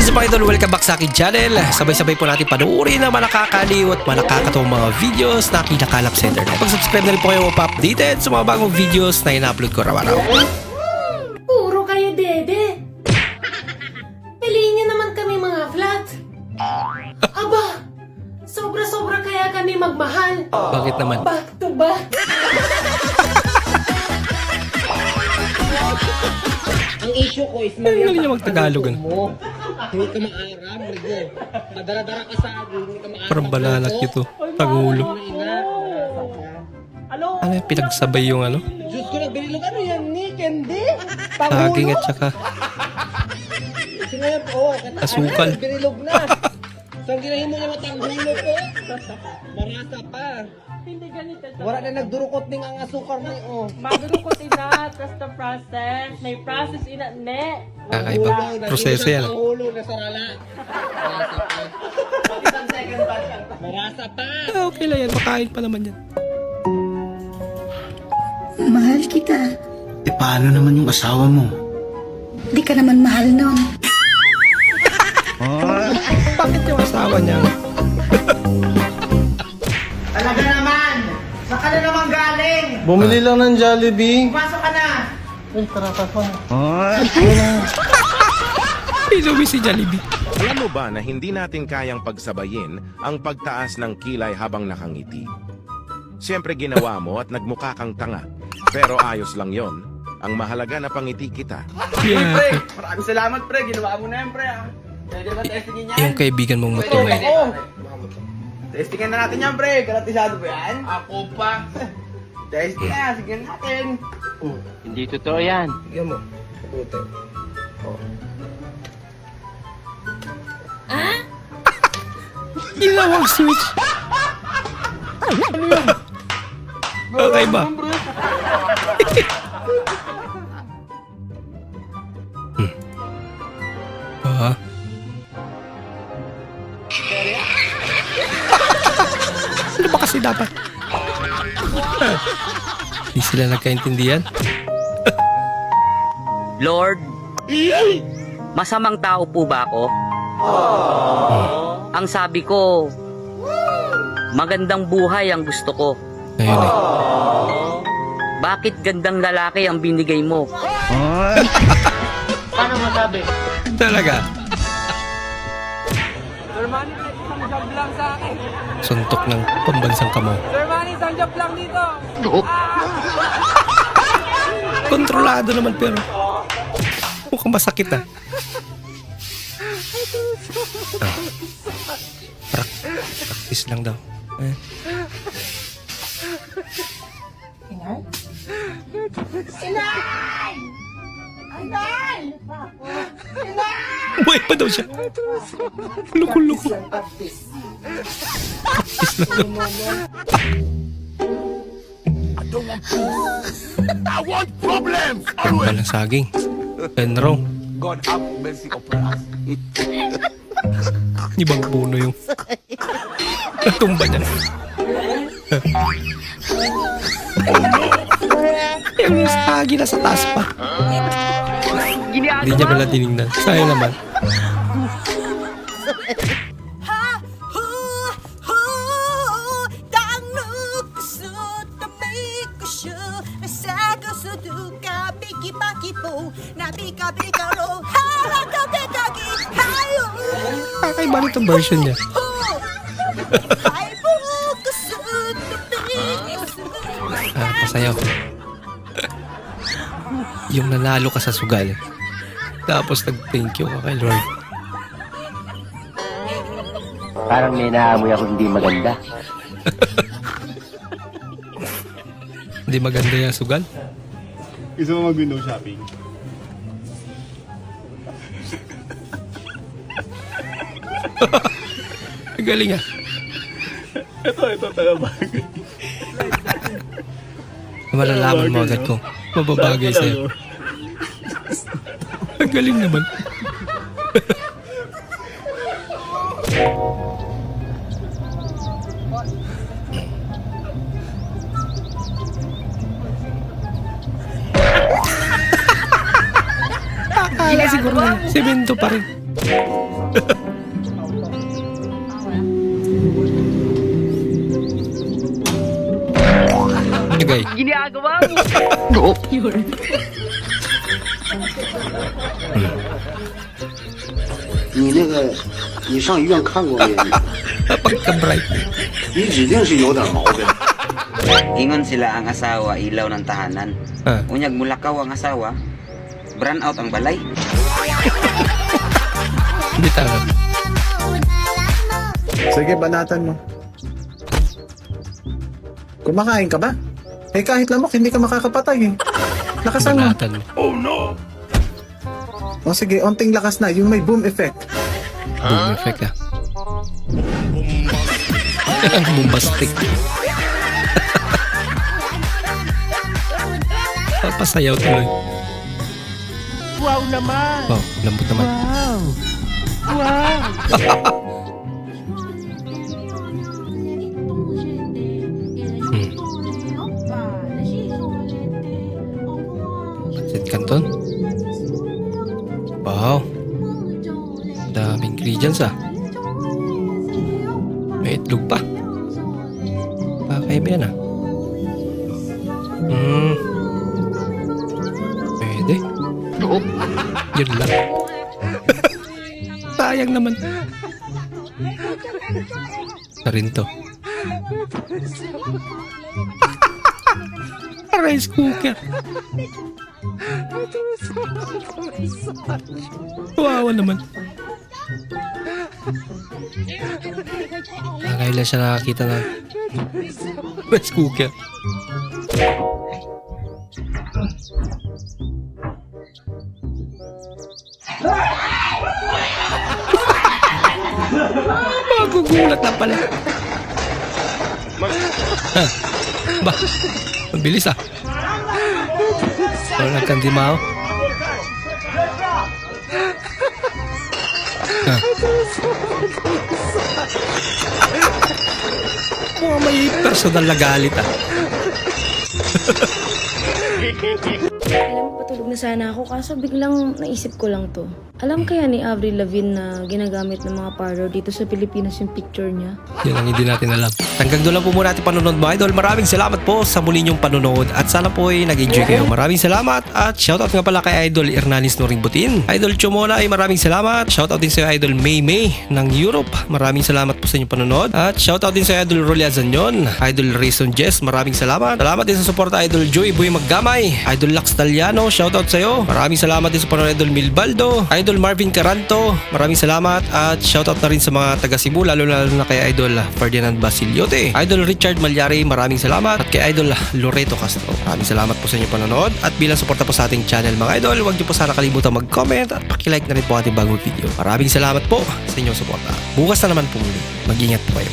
What's up mga idol? Welcome back sa akin channel. Sabay-sabay po natin panuorin ang mga nakakaliw at mga nakakatawang mga videos na kinakalap sa internet. Pag-subscribe na rin po kayo pa-updated sa mga bagong videos na ina-upload ko araw-araw. Puro kayo dede. Piliin niyo naman kami mga flat. Aba, sobra-sobra kaya kami magmahal. Bakit naman? Back to back. Ang issue ko is Ang galing niya mag-Tagalog, ano? Hindi ka maaram, Rigo. Madara-dara ka sa akin, hindi ka maaram. Parang balanak ito. Tagulo. Ina, Ano yung pinagsabay yung ano? Diyos ko, nagbilog. Ano yan, ni? Candy? Saging at saka ngayon, oh, Asukal. ano, Nagbilog na. So, ang ginahin mo naman tanggulo ko. Marasa pa. Hindi ganito. Wala na nagdurukot ning ang asukar na oh. Madurukot ina, trust the process. May process ina, ne. kakaibang proseso yan. Ang ulo na sarala. Marasa pa. Marasa pa. Ah, okay lang yan. Makain pa naman yan. Mahal kita. Eh paano naman yung asawa mo? Di ka naman mahal nun. Bakit yung asawa niya? Talaga naman! Saan ka na naman galing? Bumili lang ng Jollibee. Pasok ka na! Inuwi si Jollibee. Alam mo ba na hindi natin kayang pagsabayin ang pagtaas ng kilay habang nakangiti? Siyempre ginawa mo at nagmukha kang tanga. Pero ayos lang yon. Ang mahalaga na pangiti kita. Yeah. Maraming salamat pre, ginawa mo na yan pre ah. Pwede ba testingin yan? Yung kaibigan mong matulog. Oo! Testingin na natin yan pre, garantisado ba yan? Ako pa! Testing na, sige natin! Hindi totoo yan. Sige mo, mabuti. Ilawang switch. Okay ba? Kasi dapat? Hindi sila nagkaintindihan. Lord, masamang tao po ba ako? Ang sabi ko, magandang buhay ang gusto ko. Ngayon eh. Bakit gandang lalaki ang binigay mo? Paano masabi? Talaga. Sir Job lang sa akin. Suntok ng pambansang kamo. Sir Manny, isang job lang dito. Kontrolado naman pero mukhang masakit ah. ah. Prak practice lang daw. Eh. Buhay pa daw siya. Luko-luko. Practice lang daw. Ganda ng saging. Penrong. God have mercy upon us. Ibang puno yung natumba niya. yung saging nasa taas pa. Hindi niya pala tinignan. Sayang naman. Kakaiba nitong version niya. Ah, pasayaw. yung nanalo ka sa sugal. Tapos nag-thank you ka kay Lord. Parang may naamoy ako hindi maganda. Hindi maganda yung sugal. Gusto mo mag-window shopping? Ang galing ah. Ito, ito talaga. Malalaman mo agad kung mababagay sa'yo. Ang galing naman. Akala siguro semento pa rin. Nagay. Ginagawa mo! Yun. 你那个，你上医院看过没？ Pagka-bright. 你指定是有点毛病。 Ingon sila ang asawa ilaw ng tahanan. Ah. Unyag mulakaw ang asawa, brand out ang balay. Hindi talaga. Sige, banatan mo. Kumakain ka ba? Eh kahit lamok, hindi ka makakapatay eh. Lakasan mo. Banatan mo. O sige, onting lakas na, yung may boom effect. Boom effect ah. Bombastic. Papasayaw tuloy. Wow naman! Wow, lambot naman. Wow! Wow! ingredients ah. May itlog pa. Kakaiba yan ah. Hmm. Pwede. Yun lang. Sayang naman. Na rin to. Rice cooker. Kawawa naman. Kailan siya nakakita ng rice cooker. Magugulat na pala. Ba, mabilis ah. Wala nagkandimao. Ah. Mukhang may personal na galit ah. Alam mo, patulog na sana ako kaso biglang naisip ko lang to. Alam kaya ni Avril Lavigne na ginagamit ng mga parlor dito sa Pilipinas yung picture niya? Yan ang hindi natin alam. Hanggang doon lang po muna ating panonood mga idol. Maraming salamat po sa muli niyong panonood at sana po ay nag-enjoy kayo. Maraming salamat at shoutout nga pala kay Idol Hernanis Noring. Idol Chomona ay maraming salamat. Shoutout din sa Idol May May ng Europe. Maraming salamat po sa inyong panonood. At shoutout din sa Idol Rolly Azanyon. Idol Rayson Jess, maraming salamat. Salamat din sa suporta Idol Joy Boy Maggamay. Idol Lax Taliano, shoutout sa iyo. Maraming salamat din sa panonood Idol Milbaldo. Idol Marvin Caranto, maraming salamat. At shoutout na rin sa mga taga Cebu, lalo lalo na kay Idol Ferdinand Basiliote. Idol Richard Malyari, maraming salamat. At kay Idol Loreto Castro. Maraming salamat po sa inyong panonood. At bilang suporta po sa ating channel mga idol, huwag niyo po sana kalimutan mag-comment at pakilike na rin po ating bagong video. Maraming salamat po sa inyong suporta. Bukas na naman po muli. Mag-ingat po kayo.